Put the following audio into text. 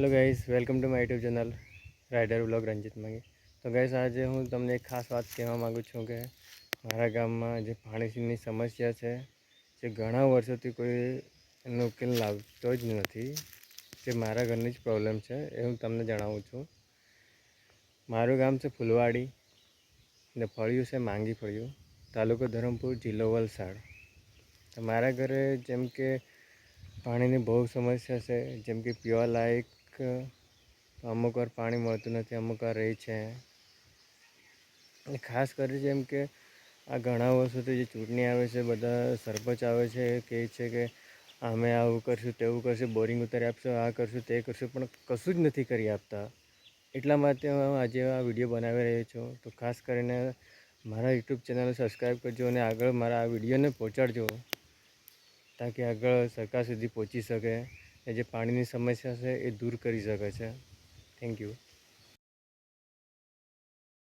Hello guys welcome to my YouTube channel rider blog Ranjit માંગી તો guys આજે હું તમને એક ખાસ વાત કહેવા માગું છું કે મારા ગામમાં જે પાણીની સમસ્યા છે, જે ઘણા વર્ષોથી કોઈ એનો ઉકેલ લાવતો જ નથી, જે મારા ઘરની જ પ્રોબ્લેમ છે એ હું તમને જણાવું છું. મારું ગામ છે ફૂલવાડી ને ફળિયું છે માંગી ફળિયું, તાલુકો ધરમપુર, જિલ્લો વલસાડ. તો મારા ઘરે જેમ કે પાણીની બહુ સમસ્યા છે, જેમ કે પીવા લાયક અમુક વાર પાણી મળતું નથી, અમુક વાર રહે છે. ખાસ કરી જેમ કે આ ઘણા વર્ષોથી જે ચૂંટણી આવે છે, બધા સરપંચ આવે છે, એ કહે છે કે અમે આવું કરશું, તેવું કરશું, બોરિંગ ઉતારી આપશું, આ કરશું, તે કરશું, પણ કશું જ નથી કરી આપતા. એટલા માટે હું આજે આ વીડિયો બનાવી રહ્યો છું. તો ખાસ કરીને મારા યુટ્યુબ ચેનલ સબસ્ક્રાઈબ કરજો અને આગળ મારા આ વિડીયોને પહોંચાડજો, તાકી આગળ સરકાર સુધી પહોંચી શકે. એ જે પાણીની સમસ્યા છે એ દૂર કરી શકે છે. Thank you